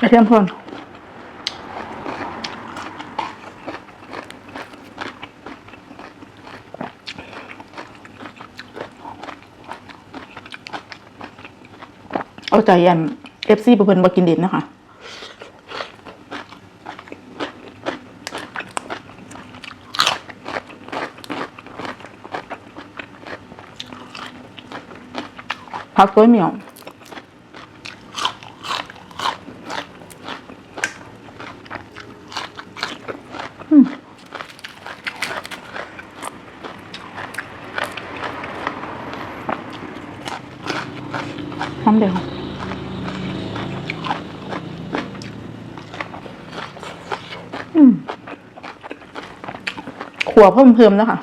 กระเทียมพนเอาใจยันเอฟซีเพิ่อนบ่กินดินนะคะผักกล้วยเหมียว หอมเดียวอืมขัวเพิ่มเพิ่มแล้วค่ะ